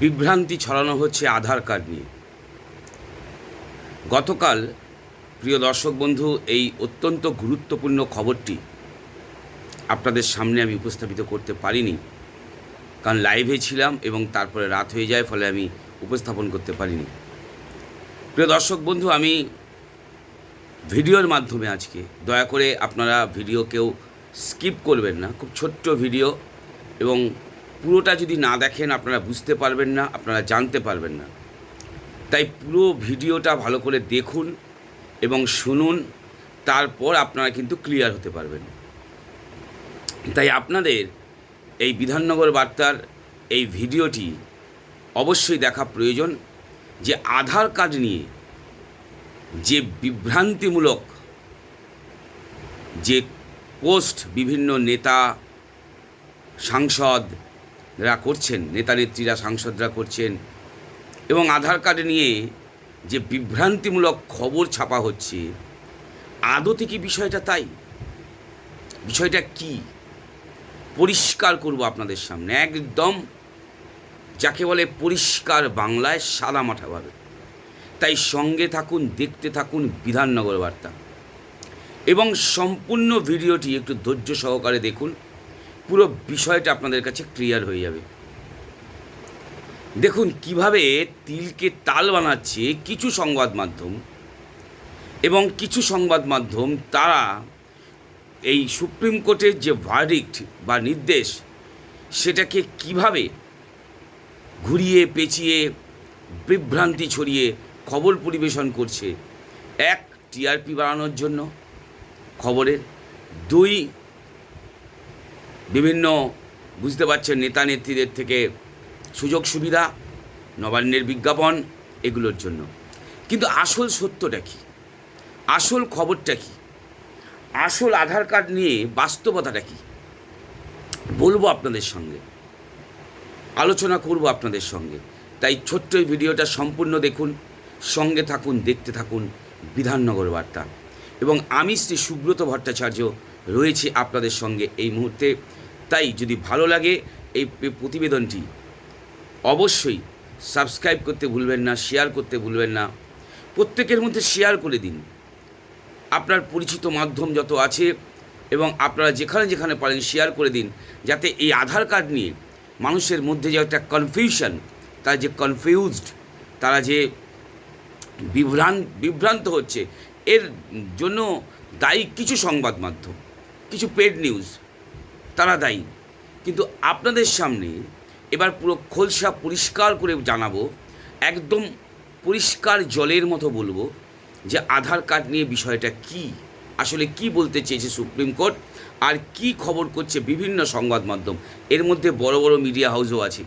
বিভ্রান্তি ছড়ানো হচ্ছে আধার কার্ড নিয়ে। গতকাল, প্রিয় দর্শক বন্ধু, এই অত্যন্ত গুরুত্বপূর্ণ খবরটি আপনাদের সামনে আমি উপস্থাপিত করতে পারিনি। কারণ লাইভে ছিলাম এবং তারপরে রাত হয়ে যায়, ফলে আমি উপস্থাপন করতে পারিনি। প্রিয় দর্শক বন্ধু, আমি ভিডিওর মাধ্যমে আজকে, দয়া করে আপনারা ভিডিও কেউ স্কিপ করবেন না। খুব ছোট্ট ভিডিও এবং পুরোটা যদি না দেখেন, আপনারা বুঝতে পারবেন না, আপনারা জানতে পারবেন না। তাই পুরো ভিডিওটা ভালো করে দেখুন এবং শুনুন, তারপর আপনারা কিন্তু ক্লিয়ার হতে পারবেন। তাই আপনাদের এই বিধাননগর বার্তার এই ভিডিওটি অবশ্যই দেখা প্রয়োজন, যে আধার কার্ড নিয়ে যে বিভ্রান্তিমূলক, যে পোস্ট বিভিন্ন নেতা সাংসদরা করছেন নেতা নেত্রীরা সাংসদরা করছেন। এবং আধার কার্ড নিয়ে যে বিভ্রান্তিমূলক খবর ছাপা হচ্ছে, আদতে কি বিষয়টা তাই? বিষয়টা কি? পরিষ্কার করব আপনাদের সামনে। একদম যাকে বলে পরিষ্কার বাংলায় সাদা মাঠাভাবে তাই সঙ্গে থাকুন, দেখতে থাকুন বিধাননগর বার্তা। এবং সম্পূর্ণ ভিডিওটি একটু ধৈর্য সহকারে দেখুন। পুরো বিষয়টা আপনাদের কাছে ক্লিয়ার হয়ে যাবে। দেখুন, কীভাবে তিলকে তাল বানাচ্ছে কিছু সংবাদ মাধ্যম এবং কিছু সংবাদ মাধ্যম তারা এই সুপ্রিম কোর্টের যে ভার্ডিক্ট বা নির্দেশ, সেটাকে কীভাবে ঘুরিয়ে, পেঁচিয়ে, বিভ্রান্তি ছড়িয়ে খবর পরিবেশন করছে, এক টিআরপি বাড়ানোর জন্য খবরের, দুই বিভিন্ন বুঝতে পারছেন নেতা নেত্রীদের থেকে সুযোগ সুবিধা, নবান্নের বিজ্ঞাপন এগুলোর জন্য। কিন্তু আসল সত্যটা কী? আসল খবরটা কী? আসল আধার কার্ড নিয়ে বাস্তবতাটা কী? বলব আপনাদের সঙ্গে। আলোচনা করব আপনাদের সঙ্গে। তাই ছোট্ট এই ভিডিওটা সম্পূর্ণ দেখুন, সঙ্গে থাকুন, দেখতে থাকুন বিধাননগর বার্তা। এবং আমি শ্রী সুব্রত ভট্টাচার্য রয়েছে আপনাদের সঙ্গে এই মুহূর্তে। তাই যদি ভালো লাগে এই প্রতিবেদনটি, অবশ্যই সাবস্ক্রাইব করতে ভুলবেন না শেয়ার করতে ভুলবেন না, প্রত্যেকের মধ্যে শেয়ার করে দিন। আপনার পরিচিত মাধ্যম যত আছে এবং আপনারা যেখানে যেখানে পারেন শেয়ার করে দিন, যাতে এই আধার কার্ড নিয়ে মানুষের মধ্যে যে একটা কনফিউশন তারা যে কনফিউজড তারা যে বিভ্রান্ত বিভ্রান্ত হচ্ছে, এর জন্য দায়ী কিছু সংবাদ মাধ্যম, কিছু পেড নিউজ তারা দায়ী। কিন্তু আপনাদের সামনে এবার পুরো খোলসা পরিষ্কার করে জানাব, একদম পরিষ্কার জলের মতো বলব যে আধার কার্ড নিয়ে বিষয়টা কি, আসলে কি বলতে চেয়েছে সুপ্রিম কোর্ট, আর কি খবর করছে বিভিন্ন সংবাদ মাধ্যম। এর মধ্যে বড় বড় মিডিয়া হাউসও আছে।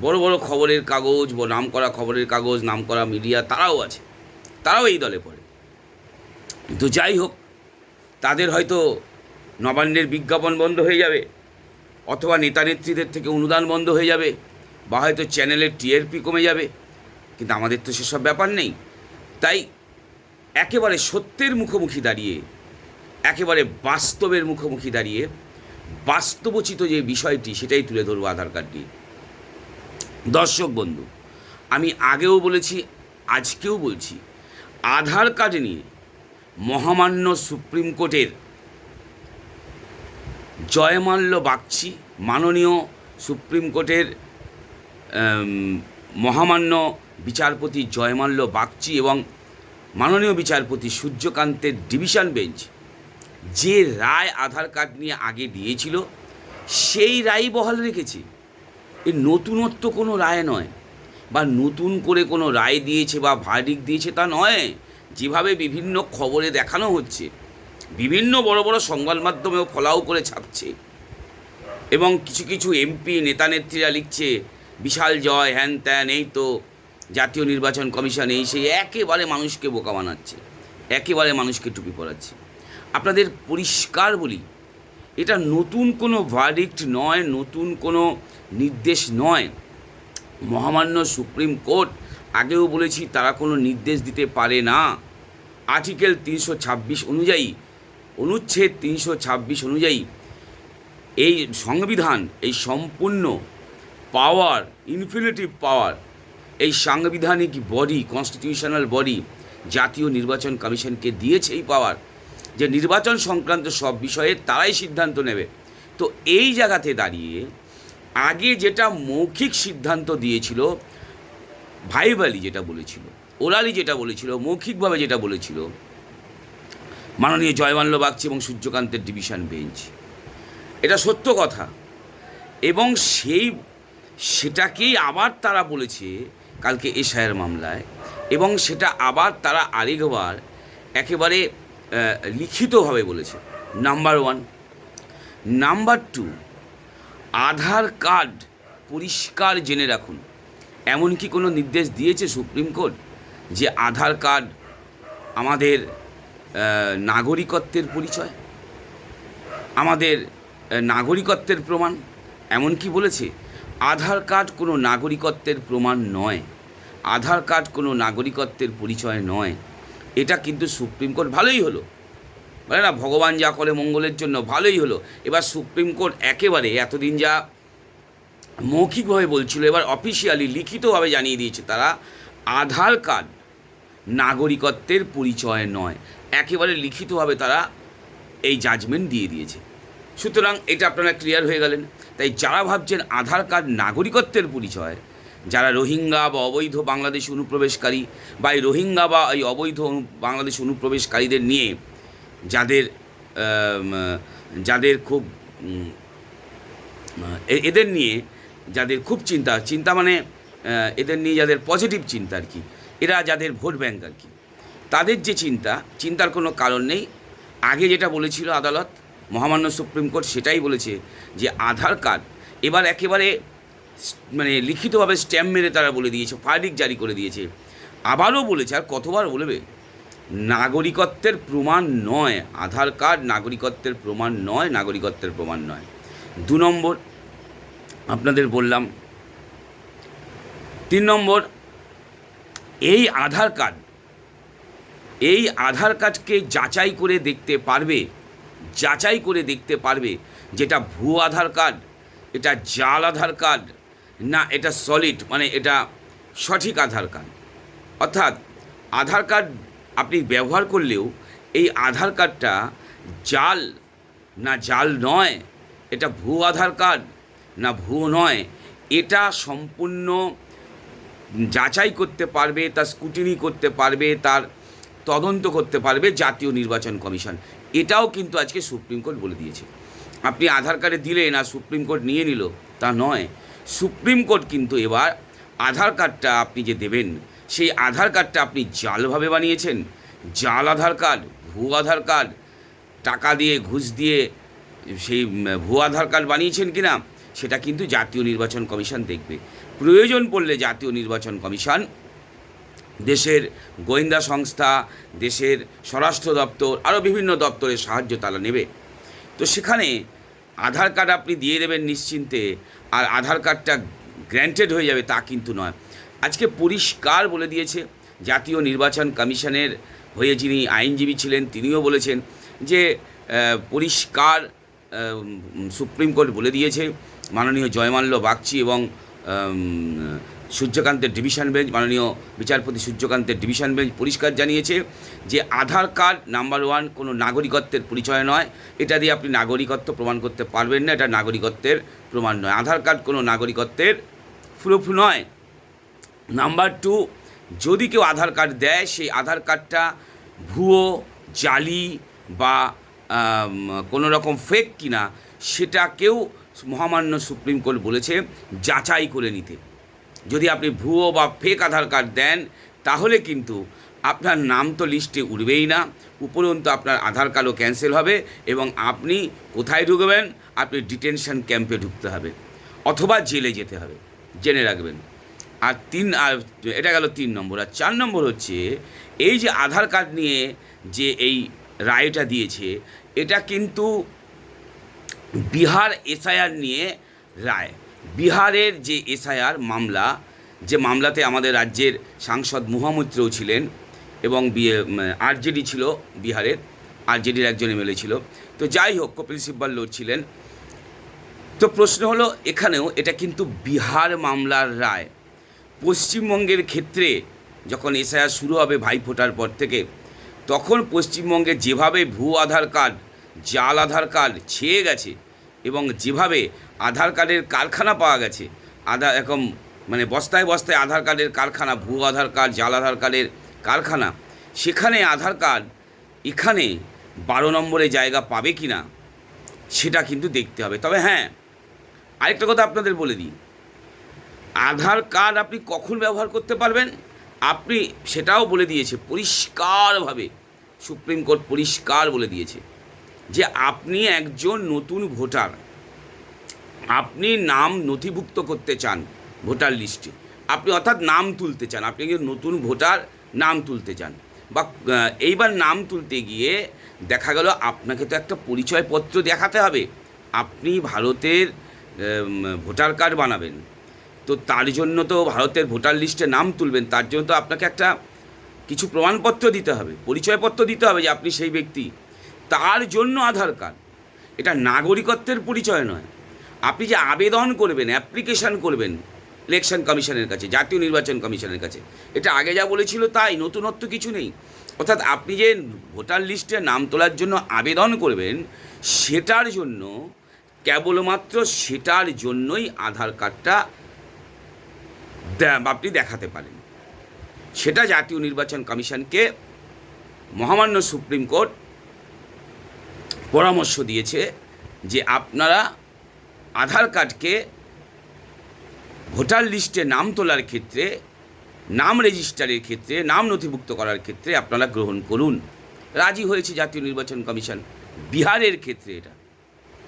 বড় বড় খবরের কাগজ, বা, নাম করা খবরের কাগজ, নাম করা মিডিয়া, তারাও আছে। তারাও এই দলে পড়ে। তো যাই হোক, তাদের হয়তো নবান্নের বিজ্ঞাপন বন্ধ হয়ে যাবে, অথবা নেতা নেত্রীদের থেকে অনুদান বন্ধ হয়ে যাবে, বা হয়তো চ্যানেলের টিআরপি কমে যাবে। কিন্তু আমাদের তো সেসব ব্যাপার নেই। তাই একেবারে সত্যের মুখোমুখি দাঁড়িয়ে, একেবারে বাস্তবের মুখোমুখি দাঁড়িয়ে বাস্তবচিত যে বিষয়টি, সেটাই তুলে ধরবো আধার কার্ড নিয়ে দর্শক বন্ধু, আমি আগেও বলেছি, আজকেও বলছি, আধার কার্ড নিয়ে মহামান্য সুপ্রিম কোর্টের জয়মাল্য বাগচি, মাননীয় সুপ্রিম কোর্টের মহামান্য বিচারপতি জয়মাল্য বাগচি এবং মাননীয় বিচারপতি সূর্যকান্তের ডিভিশন বেঞ্চ যে রায় আধার কার্ড নিয়ে আগে দিয়েছিল, সেই রায় বহাল রেখেছে। এ নতুনত্ব কোনো রায় নয়। বা নতুন করে কোনো রায় দিয়েছে বা ভার্ডিক দিয়েছে তা নয়। যেভাবে বিভিন্ন খবরে দেখানো হচ্ছে বিভিন্ন বড় বড় সংবাদ মাধ্যমেও ফলাও করে ছাপছে। এবং কিছু কিছু এমপি নেতা নেত্রীরা লিখছে, বিশাল জয়, হ্যান ত্যান, এই তো জাতীয় নির্বাচন কমিশন এই সেই একেবারে মানুষকে বোকা বানাচ্ছে, একেবারে মানুষকে টুপি পরাচ্ছে। আপনাদের পরিষ্কার বলি, এটা নতুন কোনো ভার্ডিক্ট নয়, নতুন কোনো নির্দেশ নয়। মহামান্য সুপ্রিম কোর্ট, আগেও বলেছি তারা কোনো নির্দেশ দিতে পারে না। আর্টিকেল তিনশো ছাব্বিশ অনুযায়ী অনুচ্ছেদ তিনশো ছাব্বিশ অনুযায়ী এই সংবিধান, এই সম্পূর্ণ পাওয়ার ইনফিনিটিভ পাওয়ার এই সাংবিধানিক বডি কনস্টিটিউশনাল বডি জাতীয় নির্বাচন কমিশনকে দিয়েছে এই পাওয়ার যে নির্বাচন সংক্রান্ত সব বিষয়ে তারাই সিদ্ধান্ত নেবে। তো এই জায়গাতে দাঁড়িয়ে আগে যেটা মৌখিক সিদ্ধান্ত দিয়েছিল ভাইবালি যেটা বলেছিল ওরালি যেটা বলেছিল, মৌখিকভাবে যেটা বলেছিল মাননীয় জয়মাল্য বাগচি এবং সূর্যকান্তের ডিভিশন বেঞ্চ এটা সত্য কথা। এবং সেই, সেটাকেই আবার তারা বলেছে কালকে এশায়ের মামলায়, এবং সেটা আবার তারা আরেকবার একেবারে লিখিতভাবে বলেছে। Number one number two Aadhaar card পরিষ্কার জেনে রাখুন। এমন কি কোনো নির্দেশ দিয়েছে সুপ্রিম কোর্ট যে আধার কার্ড আমাদের নাগরিকত্বের পরিচয়? আমাদের নাগরিকত্বের প্রমাণ? এমন কি বলেছে, আধার কার্ড কোনো নাগরিকত্বের প্রমাণ নয়। আধার কার্ড কোনো নাগরিকত্বের পরিচয় নয়। এটা কিন্তু সুপ্রিম কোর্ট ভালোই হলো। বলে না, ভগবান যা করে মঙ্গলের জন্য ভালোই হলো। এবার সুপ্রিম কোর্ট একেবারে এতদিন যা মৌখিকভাবে বলছিল, এবার অফিসিয়ালি লিখিতভাবে জানিয়ে দিয়েছে তারা, আধার কার্ড নাগরিকত্বের পরিচয় নয়। একেবারে লিখিতভাবে তারা এই জাজমেন্ট দিয়ে দিয়েছে। সুতরাং এটা আপনারা ক্লিয়ার হয়ে গেলেন। তাই যারা ভাবছেন আধার কার্ড নাগরিকত্বের পরিচয়, যারা রোহিঙ্গা বা অবৈধ বাংলাদেশ অনুপ্রবেশকারী বা এই রোহিঙ্গা বা এই অবৈধ বাংলাদেশ অনুপ্রবেশকারীদের নিয়ে যাদের যাদের খুব এদের নিয়ে যাদের খুব চিন্তা চিন্তা মানে এদের নিয়ে যাদের পজিটিভ চিন্তা আর কি। এরা যাদের ভোট ব্যাংক আর কি। তাদের যে চিন্তা, চিন্তার কোনো কারণ নেই। আগে যেটা বলেছিল আদালত, মহামান্য সুপ্রিম কোর্ট সেটাই বলেছে যে আধার কার্ড এবার একেবারে মানে লিখিতভাবে স্ট্যাম্প মেরে তারা বলে দিয়েছে ফার্ডিক জারি করে দিয়েছে। আবারও বলেছে, আর কতবার বলবে? নাগরিকত্বের প্রমাণ নয়, আধার কার্ড নাগরিকত্বের প্রমাণ নয়, নাগরিকত্বের প্রমাণ নয়। দু নম্বর, আপনাদের বললাম, তিন নম্বর এই আধার কার্ড, এই আধার কার্ডকে যাচাই করে দেখতে পারবে, যাচাই করে দেখতে পারবে যেটা ভুয়ো আধার কার্ড, এটা জাল আধার কার্ড, না এটা সলিড মানে এটা সঠিক আধার কার্ড। অর্থাৎ আধার কার্ড আপনি ব্যবহার করলেও এই আধার কার্ডটা জাল, না জাল নয়, এটা ভুয়ো আধার কার্ড, না ভুয়ো নয়, এটা সম্পূর্ণ যাচাই করতে পারবে, তার স্কুটিনি করতে পারবে, তার তদন্ত করতে পারবে জাতীয় নির্বাচন কমিশন। এটাও কিন্তু আজকে সুপ্রিম কোর্ট বলে দিয়েছে। আপনি আধার কার্ডে দিলেন আর সুপ্রিম কোর্ট নিয়ে নিল, তা নয়। সুপ্রিম কোর্ট কিন্তু এবার আধার কার্ডটা আপনি যে দেবেন, সেই আধার কার্ডটা আপনি জালভাবে বানিয়েছেন। জাল আধার কার্ড ভুয়ো আধার কার্ড, টাকা দিয়ে, ঘুষ দিয়ে সেই ভুয়ো আধার কার্ড বানিয়েছেন কিনা, সেটা কিন্তু জাতীয় নির্বাচন কমিশন দেখবে। প্রয়োজন পড়লে জাতীয় নির্বাচন কমিশন, দেশের গোয়েন্দা সংস্থা, দেশের স্বরাষ্ট্র দপ্তর আরও বিভিন্ন দপ্তরের সাহায্য তারা নেবে। তো সেখানে আধার কার্ড আপনি দিয়ে দেবেন নিশ্চিন্তে, আর আধার কার্ডটা গ্র্যান্টেড হয়ে যাবে তা কিন্তু নয়। আজকে পরিষ্কার বলে দিয়েছে জাতীয় নির্বাচন কমিশনের হয়ে যিনি আইনজীবী ছিলেন, তিনিও বলেছেন যে পরিষ্কার সুপ্রিম কোর্ট বলে দিয়েছে। মাননীয় জয়মাল্য বাগচি এবং সূর্যকান্তের ডিভিশন বেঞ্চ, মাননীয় বিচারপতি সূর্যকান্তের ডিভিশন বেঞ্চ পরিষ্কার জানিয়েছে যে আধার কার্ড নাম্বার ওয়ান কোনো নাগরিকত্বের পরিচয় নয়। এটা দিয়ে আপনি নাগরিকত্ব প্রমাণ করতে পারবেন না, এটা নাগরিকত্বের প্রমাণ নয়। আধার কার্ড কোনো নাগরিকত্বের প্রুফ নয়। নাম্বার টু, যদি কেউ আধার কার্ড দেয়, সেই আধার কার্ডটা ভুয়ো, জালি বা কোনো রকম ফেক কিনা সেটাকেও মহামান্য সুপ্রিম কোর্ট বলেছে, যাচাই করে নিতে। যদি আপনি ভুয়ো বা ফেক আধার কার্ড দেন, তাহলে কিন্তু আপনার নাম তো লিস্টে উঠবেই না, উপরন্তু আপনার আধার কার্ডও ক্যান্সেল হবে এবং আপনি কোথায় ঢুকবেন, আপনি ডিটেনশন ক্যাম্পে ঢুকতে হবে, অথবা জেলে যেতে হবে, জেনে রাখবেন। আর তিন, আর এটা গেল তিন নম্বর, আর চার নম্বর হচ্ছে, এই যে আধার কার্ড নিয়ে যে এই রায়টা দিয়েছে, এটা কিন্তু বিহার এসআইআর নিয়ে রায়। বিহারের যে এসআইআর মামলা, যে মামলাতে আমাদের রাজ্যের সাংসদ মহামৈত্রও ছিলেন এবং আরজেডি ছিল বিহারের, আরজেডির একজন এমএলএ ছিল। তো যাই হোক, কপিল সিব্বাল লোড ছিলেন। তো প্রশ্ন হলো, এখানেও এটা কিন্তু বিহার মামলার রায়। পশ্চিমবঙ্গের ক্ষেত্রে যখন এসআইআর শুরু হবে ভাইফোঁটার পর থেকে, তখন পশ্চিমবঙ্গে যেভাবে ভুয়ো আধার কার্ড জাল আধার কার্ড ছেয়ে গেছে এবং যেভাবে আধার কার্ডের কারখানা পাওয়া গেছে আধার এরকম মানে বস্তায় বস্তায় আধার কার্ডের কারখানা ভুয়ো আধার কার্ড, জাল আধার কার্ডের কারখানা, সেখানে আধার কার্ড এখানে বারো নম্বরে জায়গা পাবে কি না সেটা কিন্তু দেখতে হবে। তবে হ্যাঁ আরেকটা কথা আপনাদের বলে দিই, আধার কার্ড আপনি কখন ব্যবহার করতে পারবেন? আপনি সেটাও বলে দিয়েছে, পরিষ্কারভাবে, সুপ্রিম কোর্ট পরিষ্কার বলে দিয়েছে। যে আপনি একজন নতুন ভোটার। আপনি নাম নথিভুক্ত করতে চান ভোটার লিস্টে। আপনি অর্থাৎ নাম তুলতে চান। আপনি একজন নতুন ভোটার, নাম তুলতে চান। বা এইবার নাম তুলতে গিয়ে দেখা গেল আপনাকে তো একটা পরিচয়পত্র দেখাতে হবে। আপনি ভারতের ভোটার কার্ড বানাবেন। তো তার জন্য তো ভারতের ভোটার লিস্টে নাম তুলবেন। তার জন্য তো আপনাকে একটা কিছু প্রমাণপত্র দিতে হবে। পরিচয়পত্র দিতে হবে যে আপনি সেই ব্যক্তি। তার জন্য আধার কার্ড। এটা নাগরিকত্বের পরিচয় নয়। আপনি যে আবেদন করবেন অ্যাপ্লিকেশন করবেন ইলেকশন কমিশনের কাছে, জাতীয় নির্বাচন কমিশনের কাছে, এটা আগে যা বলেছিল তাই, নতুনত্ব কিছু নেই। অর্থাৎ আপনি যে ভোটার লিস্টে নাম তোলার জন্য আবেদন করবেন, সেটার জন্য, কেবলমাত্র সেটার জন্যই আধার কার্ডটা আপনি দেখাতে পারেন। সেটা জাতীয় নির্বাচন কমিশনকে, মহামান্য সুপ্রিম কোর্ট পরামর্শ দিয়েছে যে আপনারা আধার কার্ডকে ভোটার লিস্টে নাম তোলার ক্ষেত্রে, নাম রেজিস্টারের ক্ষেত্রে, নাম নথিভুক্ত করার ক্ষেত্রে আপনারা গ্রহণ করুন। রাজি হয়েছে জাতীয় নির্বাচন কমিশন। বিহারের ক্ষেত্রে এটা।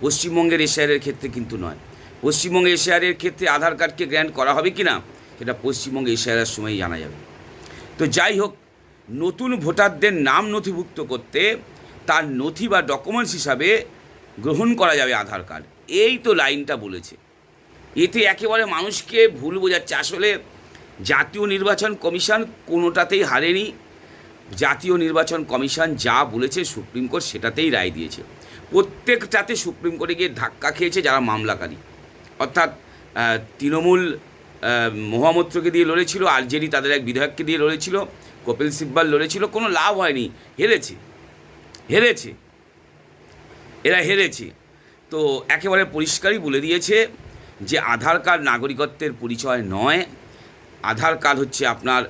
পশ্চিমবঙ্গের এশিয়ারের ক্ষেত্রে কিন্তু নয়। পশ্চিমবঙ্গে এশিয়ারের ক্ষেত্রে আধার কার্ডকে গ্র্যান্ড করা হবে কি না সেটা পশ্চিমবঙ্গে এশিয়ারের সময় জানা যাবে। তো যাই হোক, নতুন ভোটারদের নাম নথিভুক্ত করতে তার নথি বা ডকুমেন্টস হিসাবে গ্রহণ করা যাবে আধার কার্ড। এই তো লাইনটা বলেছে। এতে একেবারে মানুষকে ভুল বোঝাচ্ছে। আসলে জাতীয় নির্বাচন কমিশন কোনোটাতেই হারেনি। জাতীয় নির্বাচন কমিশন যা বলেছে সুপ্রিম কোর্ট সেটাতেই রায় দিয়েছে। প্রত্যেকটাতে সুপ্রিম কোর্টে গিয়ে ধাক্কা খেয়েছে যারা মামলাকারী। অর্থাৎ তৃণমূল মহামূত্রকে দিয়ে লড়েছিল আরজেডি তাদের এক বিধায়ককে দিয়ে লড়েছিল, কপিল সিব্বাল লড়েছিল, কোনো লাভ হয়নি, হেরেছে। হেরেছে। এরা হেরেছে। তো একেবারে পরিষ্কারই বলে দিয়েছে যে আধার কার্ড নাগরিকত্বের পরিচয় নয়। আধার কার্ড হচ্ছে আপনার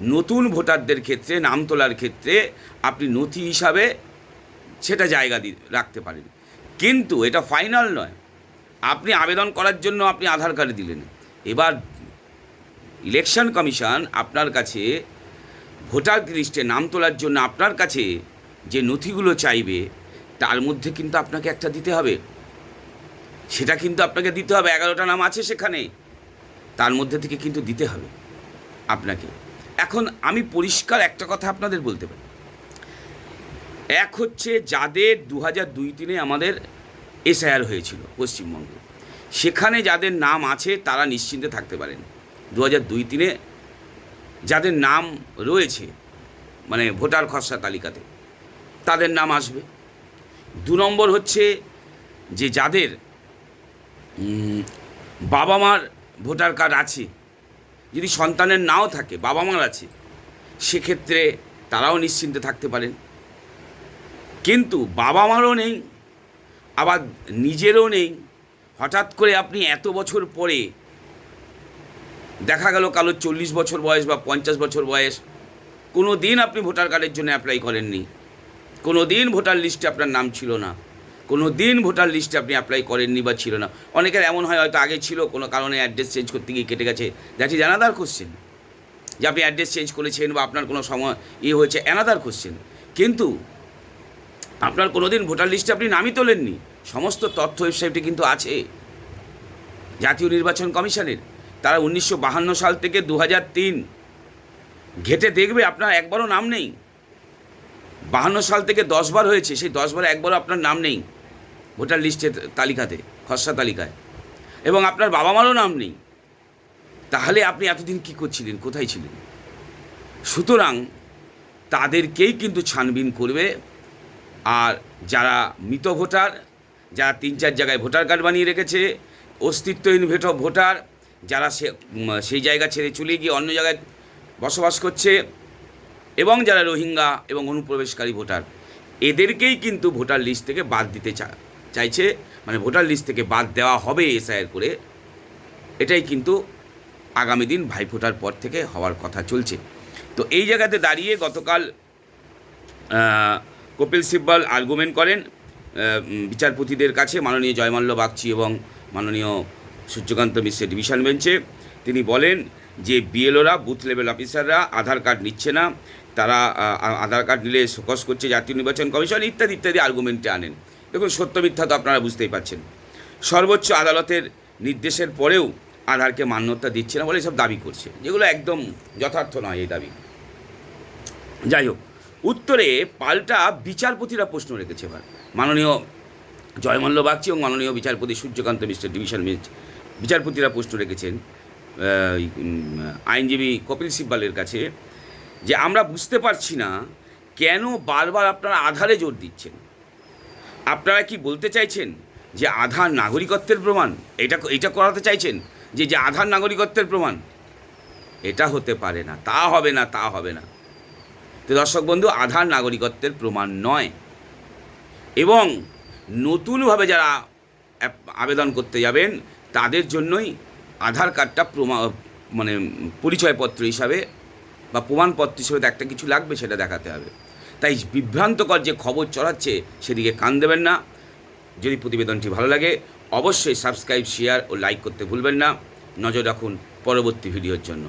নতুন ভোটারদের ক্ষেত্রে, নাম তোলার ক্ষেত্রে আপনি নথি হিসাবে সেটা জায়গা দি, রাখতে পারেন। কিন্তু এটা ফাইনাল নয়। আপনি আবেদন করার জন্য আপনি আধার কার্ড দিলেন। এবার ইলেকশন কমিশন আপনার কাছে ভোটার লিস্টে নাম তোলার জন্য আপনার কাছে যে নথিগুলো চাইবে, তার মধ্যে কিন্তু আপনাকে একটা দিতে হবে। সেটা কিন্তু আপনাকে দিতে হবে, এগারোটা নাম আছে সেখানে। তার মধ্যে থেকে কিন্তু দিতে হবে আপনাকে। এখন আমি পরিষ্কার একটা কথা আপনাদের বলতে পারি। এক হচ্ছে যাদের দু হাজার দুই তিনে আমাদের এসআইআর হয়েছিল পশ্চিমবঙ্গে, সেখানে যাদের নাম আছে তারা নিশ্চিন্তে থাকতে পারেন। দু হাজার দুই তিনে যাদের নাম রয়েছে মানে ভোটার খসড়া তালিকাতে তাদের নাম আসবে। দু নম্বর হচ্ছে যে যাদের বাবা মার ভোটার কার্ড আছে, যদি সন্তানের নাও থাকে, বাবা মার আছে, সেক্ষেত্রে তারাও নিশ্চিন্তে থাকতে পারেন। কিন্তু বাবা মারও নেই, আবার নিজেরও নেই। হঠাৎ করে আপনি এত বছর পরে দেখা গেল কালো চল্লিশ বছর বয়স বা পঞ্চাশ বছর বয়স, কোনো দিন আপনি ভোটার কার্ডের জন্য অ্যাপ্লাই করেননি। কোনো দিন ভোটার লিস্টে আপনার নাম ছিল না। কোনো দিন ভোটার লিস্টে আপনি অ্যাপ্লাই করেননি বা ছিল না। অনেকের এমন হয় হয়তো আগে ছিল, কোনো কারণে অ্যাড্রেস চেঞ্জ করতে গিয়ে কেটে গেছে। দ্যাট ইজ অ্যানাদার কোশ্চেন যে আপনি অ্যাড্রেস চেঞ্জ করেছেন বা আপনার কোনো সময় ইয়ে হয়েছে অ্যানাদার কোশ্চেন কিন্তু আপনার কোনো দিন ভোটার লিস্টে আপনি নামই তোলেননি। সমস্ত তথ্য ওয়েবসাইটে কিন্তু আছে। জাতীয় নির্বাচন কমিশনের। তারা উনিশশো সাল থেকে দু হাজার তিন। ঘেটে দেখবে আপনার একবারও নাম নেই। বাহান্ন সাল থেকে দশবার হয়েছে, সেই দশবার একবারও আপনার নাম নেই ভোটার লিস্টের তালিকাতে, খসড়া তালিকায়। এবং আপনার বাবা মারও নাম নেই। তাহলে আপনি এতদিন কি করছিলেন? কোথায় ছিলেন? সুতরাং তাদেরকেই কিন্তু ছানবিন করবে। আর যারা মৃত ভোটার, যারা তিন চার জায়গায় ভোটার কার্ড বানিয়ে রেখেছে, অস্তিত্বহীন ভেট ভোটার, যারা সে সেই জায়গা ছেড়ে চলে গিয়ে অন্য জায়গায় বসবাস করছে এবং যারা রোহিঙ্গা এবং অনুপ্রবেশকারী ভোটার, এদেরকেই কিন্তু ভোটার লিস্ট থেকে বাদ দিতে চাইছে। মানে ভোটার লিস্ট থেকে বাদ দেওয়া হবে এসআইআর করে। এটাই কিন্তু আগামী দিন ভাইফোঁটার পর থেকে হওয়ার কথা চলছে। তো এই জায়গাতে দাঁড়িয়ে গতকাল কপিল সিব্বল আর্গুমেন্ট করেন বিচারপতিদের কাছে। মাননীয় জয়মাল্য বাগচি এবং মাননীয় সূর্যকান্ত মিশ্রের ডিভিশন বেঞ্চে তিনি বলেন যে বিএলওরা বুথ লেভেল অফিসাররা আধার কার্ড নিচ্ছে না। তারা আধার কার্ড নিলে শোকস করছে জাতীয় নির্বাচন কমিশন, ইত্যাদি ইত্যাদি আর্গুমেন্টে আনেন। দেখুন, সত্য মিথ্যা তো আপনারা বুঝতেই পারছেন। সর্বোচ্চ আদালতের নির্দেশের পরেও আধারকে মান্যতা দিচ্ছে না বলে সব দাবি করছে। যেগুলো একদম যথার্থ নয় এই দাবি। যাই হোক, উত্তরে পাল্টা বিচারপতিরা প্রশ্ন রেখেছে এবার। মাননীয় জয়মল্ল বাগচি এবং মাননীয় বিচারপতি সূর্যকান্ত মিশ্র ডিভিশন বেঞ্চ বিচারপতিরা প্রশ্ন রেখেছেন আইনজীবী কপিল সিব্বালের কাছে। যে আমরা বুঝতে পারছি না কেন বারবার আপনারা আধারে জোর দিচ্ছেন। আপনারা কি বলতে চাইছেন যে আধার নাগরিকত্বের প্রমাণ? এটা এটা করাতে চাইছেন যে যে আধার নাগরিকত্বের প্রমাণ? এটা হতে পারে না, তা হবে না, তা হবে না। তো দর্শক বন্ধু, আধার নাগরিকত্বের প্রমাণ নয়। এবং নতুনভাবে যারা আবেদন করতে যাবেন, তাদের জন্যই আধার কার্ডটা প্রমা মানে পরিচয়পত্র হিসাবে বা প্রমাণপত্র হিসেবে একটা কিছু লাগবে সেটা দেখাতে হবে। তাই বিভ্রান্তকর যে খবর চড়াচ্ছে সেদিকে কান দেবেন না। যদি প্রতিবেদনটি ভালো লাগে, অবশ্যই সাবস্ক্রাইব, শেয়ার ও লাইক করতে ভুলবেন না। নজর রাখুন পরবর্তী ভিডিওর জন্য।